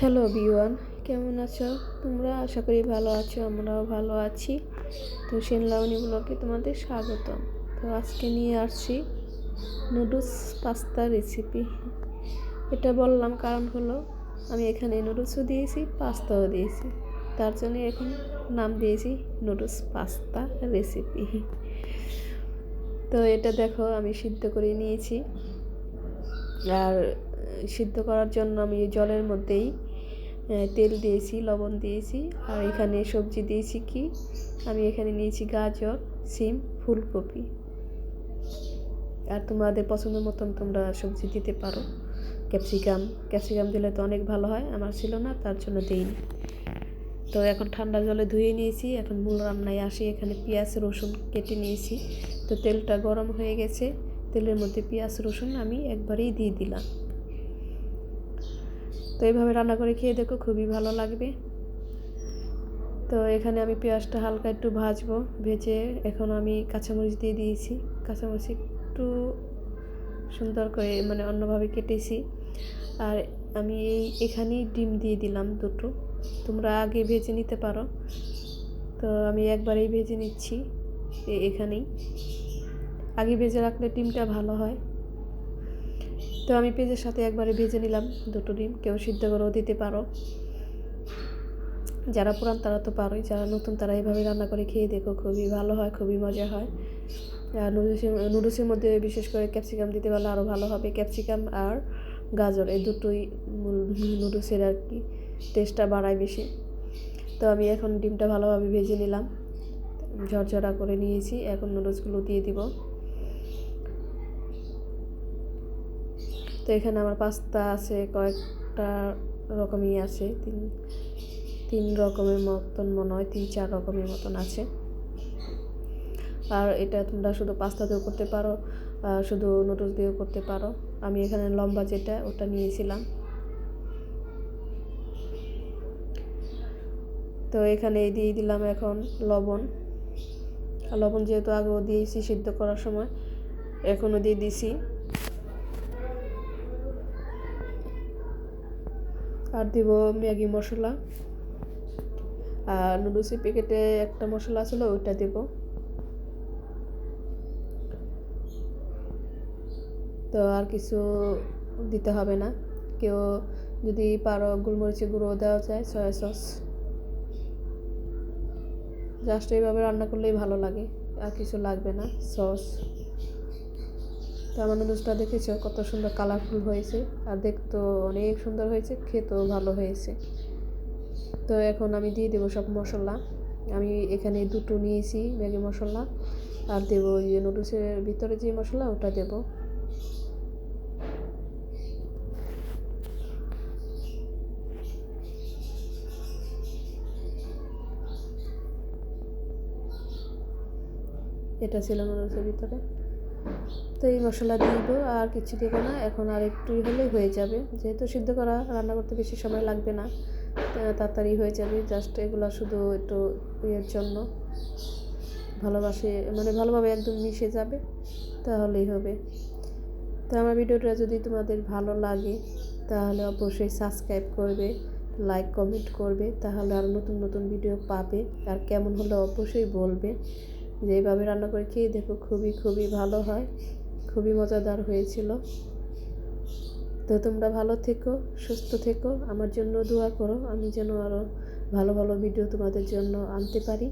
Hello বিওয়ান কেমন আছো? তোমরা? আশা করি ভালো আছো, আমরাও ভালো আছি। তো সেনলাউনি ব্লগে তোমাদের স্বাগতম। তো আজকে নিয়ে আসছি নুডলস পাস্তা রেসিপি এটা বললাম কারণ হলো, আমি এখানে নুডলসও দিয়েছি, পাস্তাও দিয়েছি। তার জন্য এখন নাম দিয়েছি নুডলস পাস্তা রেসিপি তো এটা দেখো, আমি সিদ্ধ করে নিয়েছি। আর সিদ্ধ করার জন্য আমি জলের মধ্যেই তেল দিয়েছি, লবণ দিয়েছি, আর এখানে সবজি দিয়েছি কি? আমি এখানে নিয়েছি গাজর, সিম, ফুলকপি। আর তোমাদের পছন্দ মতন তোমরা সবজি দিতে পারো। ক্যাপসিকাম ক্যাপসিকাম দিলে তো অনেক ভালো হয়, আমার ছিল না, তার জন্য দিইনি। তো এখন ঠান্ডা জলে ধুয়ে নিয়েছি, এখন মূল রান্নায় আসি, এখানে পেঁয়াজ, রসুন কেটে নিয়েছি। তো তেলটা গরম হয়ে গেছে, তেলের মধ্যে পেঁয়াজ, রসুন আমি একবারেই দিয়ে দিলাম। তো এইভাবে রান্না করে খেয়ে দেখো খুবই ভালো লাগবে। তো এখানে আমি পেঁয়াজটা হালকা একটু ভাজবো, ভেজে এখন আমি কাঁচামরিচ দিয়ে দিয়েছি। কাঁচামরিচ একটু সুন্দর করে মানে অন্যভাবে কেটেছি। আর আমি এই এখানেই ডিম দিয়ে দিলাম দুটো। তোমরা আগে ভেজে নিতে পারো। তো আমি একবারেই ভেজে নিচ্ছি এখানেই আগে ভেজে রাখলে ডিমটা ভালো হয়। তো আমি পেঁয়াজের সাথে একবারে ভেজে নিলাম দুটো ডিম। কেউ সিদ্ধ করেও দিতে পারো। যারা পুরান তারা তো পারোই, যারা নতুন তারা এইভাবে রান্না করে খেয়ে দেখো, খুবই ভালো হয়, খুবই মজা হয়। আর নুডলসের নুডলসের মধ্যে বিশেষ করে ক্যাপসিকাম দিতে পারলে আরও ভালো হবে। ক্যাপসিকাম আর গাজর, এই দুটোই নুডলসের আর কি টেস্টটা বাড়ায় বেশি। তো আমি এখন ডিমটা ভালোভাবে ভেজে নিলাম। ঝরঝরা করে নিয়েছি, এখন নুডলসগুলো দিয়ে দিব। তো এখানে আমার পাস্তা আছে, কয়েকটা রকমই আছে, তিন তিন রকমের মতন মনে হয়, তিন, চার রকমের মতন আছে। আর এটা তোমরা শুধু পাস্তা দিয়েও করতে পারো শুধু নুডলস দিয়েও করতে পারো। আমি এখানে লম্বা যেটা, ওটা নিয়েছিলাম। তো এখানে দিয়ে দিলাম এখন লবণ। লবণ যেহেতু আগেও দিয়েছি সিদ্ধ করার সময়, এখনও দিয়ে দিছি। আর দিব ম্যাগি মশলা। আর নুডলসের প্যাকেটে একটা মশলা ছিল ওইটা দেব। তো আর কিছু দিতে হবে না। কেউ যদি পারো গোলমরিচের গুঁড়ো দেওয়া যায়, সয়া সস। জাস্ট এইভাবে রান্না করলেই ভালো লাগে, আর কিছু লাগবে না, সস। আমার নুডলসটা দেখেছ? কত সুন্দর কালারফুল হয়েছে। আর দেখতেও অনেক সুন্দর হয়েছে, খেতেও ভালো হয়েছে। তো এখন আমি দিয়ে দেবো সব মশলা। আমি এখানে দুটো নিয়েছি ম্যাগি মশলা। আর দেবো ওই যে নুডলসের ভিতরে যে মশলা, ওটা দেবো। এটা ছিল নুডলসের ভিতরে। তো এই মশলা দেবো, আর কিছু দেবো না। এখন আর একটু হলে হয়ে যাবে। যেহেতু সিদ্ধ করা, রান্না করতে বেশি সময় লাগবে না তাড়াতাড়ি হয়ে যাবে। জাস্ট এগুলো শুধু একটু ইয়ের জন্য। ভালোবাসে মানে ভালোভাবে একদম মিশে যাবে, তাহলেই হবে। তো আমার ভিডিওটা যদি তোমাদের ভালো লাগে, তাহলে অবশ্যই সাবস্ক্রাইব করবে, লাইক, কমেন্ট করবে, তাহলে আরও নতুন নতুন ভিডিও পাবে। আর কেমন হলে অবশ্যই বলবে। যেভাবে রান্না করে খেয়ে দেখো খুবই খুবই ভালো হয়, খুবই মজাদার হয়েছিল। তো তোমরা ভালো থেকো, সুস্থ থেকো, আমার জন্য দোয়া করো, আমি যেন আরও ভালো ভালো ভিডিও তোমাদের জন্য আনতে পারি।